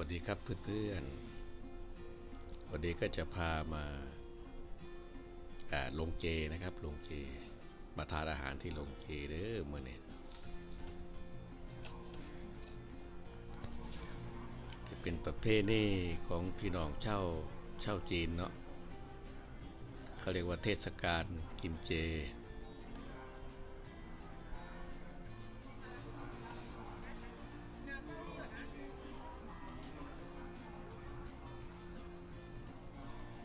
วัสดีครับเพื่อนๆ วันนี้ก็จะพามาอ่าลงเจนะครับ ลงเจ มาทานอาหารที่ลงเจเด้อเมื่อนี้จะเป็นประเภทนี้ของพี่น้องเช่าเช่าจีนเนาะเขาเรียกว่าเทศกาลกินเจ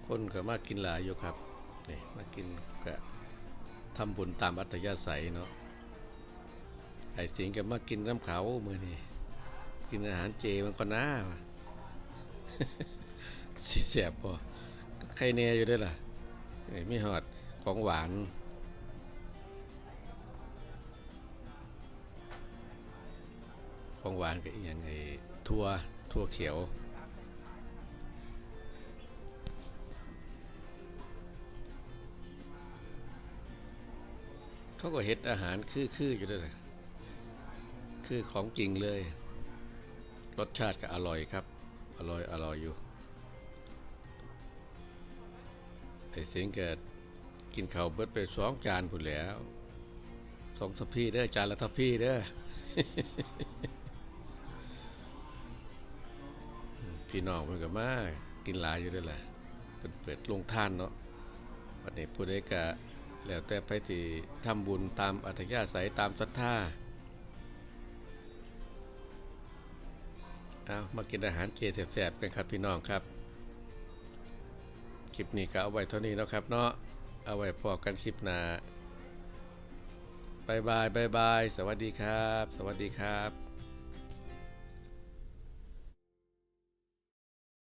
คนก็มากินหลายอยู่ครับนี่มากินก็ทำบุญตามอัตยาศัยเนาะไอ้สิงก็มากินน้ำเขามือนี่กินอาหารเจมันก็น่าสิเสียบพอใครเนยอยู่ด้วยล่ะเอ้ยไม่หอดของหวานของหวานก็อย่างไอทั่วทั่วเขียว เขาก็เฮ็ดอาหารคือๆอยู่ด้วยนะคือของจริงเลย รสชาติก็อร่อยครับ อร่อยอร่อยอยู่ไอ้สิงแกกินข้าวเบิดไปสองจานพุ่นแล้วสองทัพพี่เด้อจานละทัพพี่เด้อพี่น้องเพิ่นก็มากินหลายอยู่ด้วยแหละเปิดเปิดลงท่านเนาะวันนี้ผู้ใดก็ แล้วแต่ไปที่ทำบุญตามอัธยาศัยตามศรัทธาเอามากินอาหารเจแสบๆกันครับพี่น้องครับ คลิปนี้ก็เอาไว้เท่านี้แล้วครับเนาะเอาไว้พอกันคลิปหน้าบายบายบายบาย สวัสดีครับ สวัสดีครับ